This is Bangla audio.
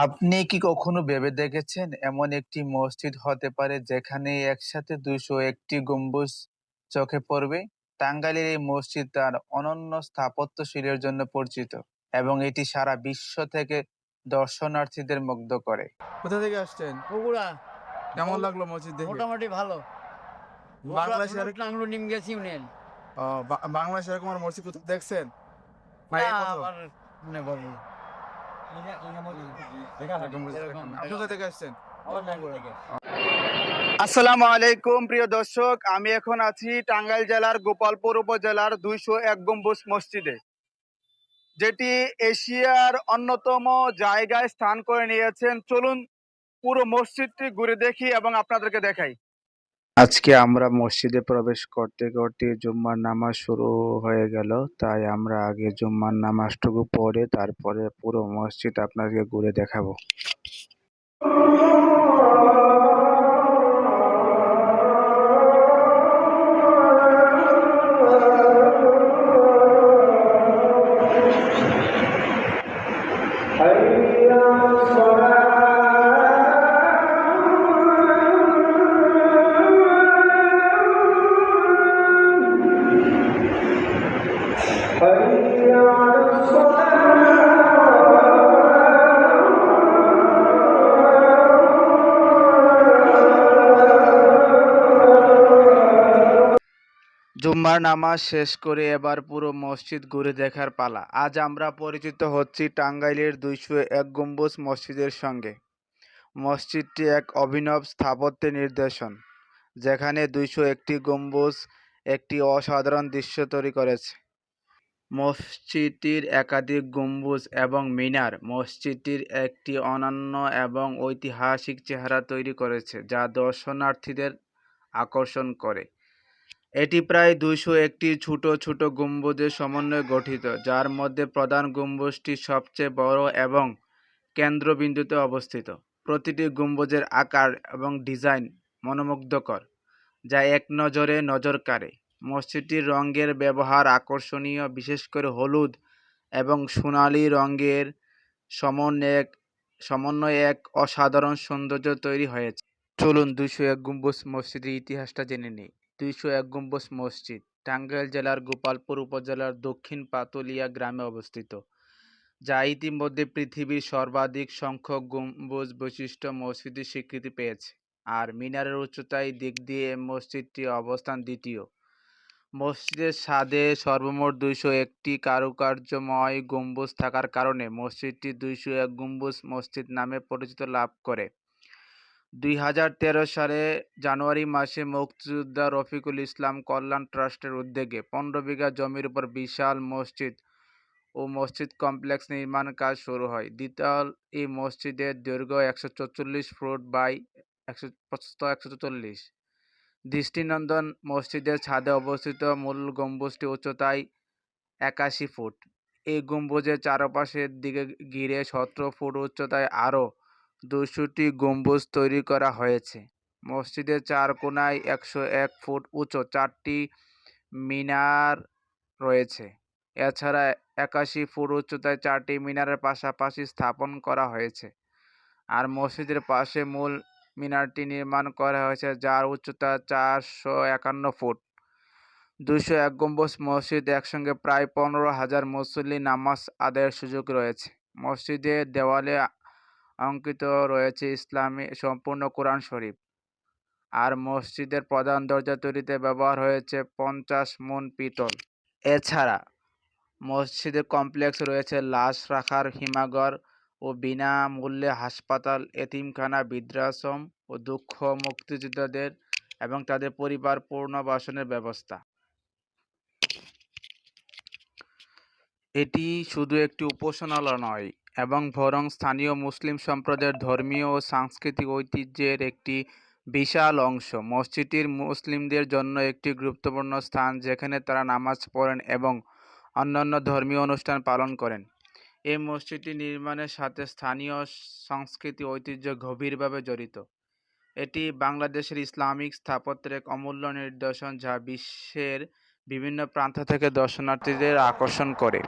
আপনি কি কখনো ভেবে দেখেছেন এমন একটি মসজিদ হতে পারে যেখানে একসাথে দুইশো একটি গম্বুজ চোখে পড়বে? টাঙ্গাইলের এই মসজিদ তার অনন্য স্থাপত্যশৈলীর জন্য পরিচিত এবং এটি সারা বিশ্ব থেকে দর্শনার্থীদের মুগ্ধ করে। কোথা থেকে আসছেন? বগুড়া। কেমন লাগল মসজিদ দেখে? মোটামুটি ভালো। বাংলাদেশে আর টাংলু নিম গেছি ইউনিয়ন। বাংলাদেশে এরকম আর মসজিদ কোথাও দেখছেন? মনে পড়ে আসসালামু আলাইকুম প্রিয় দর্শক। আমি এখন আছি টাঙ্গাইল জেলার গোপালপুর উপজেলার দুইশো এক গম্বুজ মসজিদে, যেটি এশিয়ার অন্যতম জায়গায় স্থান করে নিয়েছেন। চলুন পুরো মসজিদটি ঘুরে দেখি এবং আপনাদেরকে দেখাই। আজকে আমরা মসজিদে প্রবেশ করতে করতে জুম্মার নামাজ শুরু হয়ে গেল। তাই আমরা আগে জুম্মার নামাজটুকু পড়ে তারপরে পুরো মসজিদ আপনাকে ঘুরে দেখাবো। জুম্মার নামাজ শেষ করে এবার পুরো মসজিদ ঘুরে দেখার পালা। আজ আমরা পরিচিত হচ্ছি টাঙ্গাইলের দুইশো এক গম্বুজ মসজিদের সঙ্গে। মসজিদটি এক অভিনব স্থাপত্যের নির্দেশন যেখানে দুইশো একটি গম্বুজ একটি অসাধারণ দৃশ্য তৈরি করেছে। মসজিদটির একাধিক গম্বুজ এবং মিনার মসজিদটির একটি অনন্য এবং ঐতিহাসিক চেহারা তৈরি করেছে, যা দর্শনার্থীদের আকর্ষণ করে। এটি প্রায় দুইশো একটি ছোট ছোট গম্বুজের সমন্বয়ে গঠিত, যার মধ্যে প্রধান গম্বুজটি সবচেয়ে বড় এবং কেন্দ্রবিন্দুতে অবস্থিত। প্রতিটি গম্বুজের আকার এবং ডিজাইন মনোমুগ্ধকর, যা এক নজরে নজর কাড়ে। মসজিদটির রঙের ব্যবহার আকর্ষণীয়, বিশেষ করে হলুদ এবং সোনালী রঙের সমন্বয়ে সমন্বয়ে এক অসাধারণ সৌন্দর্য তৈরি হয়েছে। চলুন দুইশো এক গম্বুজ মসজিদের ইতিহাসটা জেনে নিই। দুইশো এক গম্বুজ মসজিদ, টাঙ্গাইল জেলার গোপালপুর উপজেলার দক্ষিণ পাতুলিয়া গ্রামে অবস্থিত। যা ইতিমধ্যে পৃথিবীর সর্বাধিক সংখ্যক গম্বুজ বৈশিষ্ট্য মসজিদের স্বীকৃতি পেয়েছে আর মিনারের উচ্চতায় দিক দিয়ে মসজিদটি অবস্থান দ্বিতীয়। মসজিদের ছাদে সর্বমোট দুইশো একটি কারুকার্যময় গম্বুজ থাকার কারণে মসজিদটি দুইশো এক গম্বুজ মসজিদ নামে পরিচিত লাভ করে। দুই হাজার তেরো সালে জানুয়ারি মাসে মুক্তিযোদ্ধা রফিকুল ইসলাম কল্যাণ ট্রাস্টের উদ্যোগে পনেরো বিঘা জমির উপর বিশাল মসজিদ ও মসজিদ কমপ্লেক্স নির্মাণ কাজ শুরু হয়। দ্বিতল এই মসজিদের দৈর্ঘ্য একশো চল্লিশ ফুট বাই একশো একশো চল্লিশ দৃষ্টিনন্দন মসজিদের ছাদে অবস্থিত মূল গম্বুজটি উচ্চতায় একাশি ফুট। এই গম্বুজের চারপাশের দিকে ঘিরে সতেরো ফুট উচ্চতায় আরও দুশোটি গম্বুজ তৈরি করা হয়েছে। মসজিদের চার কোণায় একশো এক ফুট উঁচু চারটি মিনার রয়েছে। এছাড়া একাশি ফুট উচ্চতায় চারটি মিনারের পাশাপাশি স্থাপন করা হয়েছে। আর মসজিদের পাশে মূল মিনারটি নির্মাণ করা হয়েছে, যার উচ্চতা চারশো একান্ন ফুট। দুশো এক গম্বুজ মসজিদ একসঙ্গে প্রায় পনেরো হাজার মুসল্লি নামাজ আদায়ের সুযোগ রয়েছে। মসজিদের দেওয়ালে অঙ্কিত রয়েছে ইসলামী সম্পূর্ণ কোরআন শরীফ। আর মসজিদের প্রধান দরজা তৈরিতে ব্যবহার হয়েছে পঞ্চাশ মন পিতল। এছাড়া মসজিদের কমপ্লেক্স রয়েছে লাশ রাখার হিমাগর ও বিনামূল্যে হাসপাতাল, এতিমখানা, বৃদ্ধাশ্রম ও দুঃখ মুক্তিযোদ্ধাদের এবং তাদের পরিবার পুনর্বাসনের ব্যবস্থা। এটি শুধু একটি উপাসনালয় নয় এবং বরং স্থানীয় মুসলিম সম্প্রদায়ের ধর্মীয় ও সাংস্কৃতিক ঐতিহ্যের একটি বিশাল অংশ। মসজিদটির মুসলিমদের জন্য একটি গুরুত্বপূর্ণ স্থান যেখানে তারা নামাজ পড়েন এবং অন্যান্য ধর্মীয় অনুষ্ঠান পালন করেন। এই মসজিদটি নির্মাণের সাথে স্থানীয় সংস্কৃতি ঐতিহ্য গভীরভাবে জড়িত। এটি বাংলাদেশের ইসলামিক স্থাপত্যের এক অমূল্য নিদর্শন যা বিশ্বের বিভিন্ন প্রান্ত থেকে দর্শনার্থীদের আকর্ষণ করে।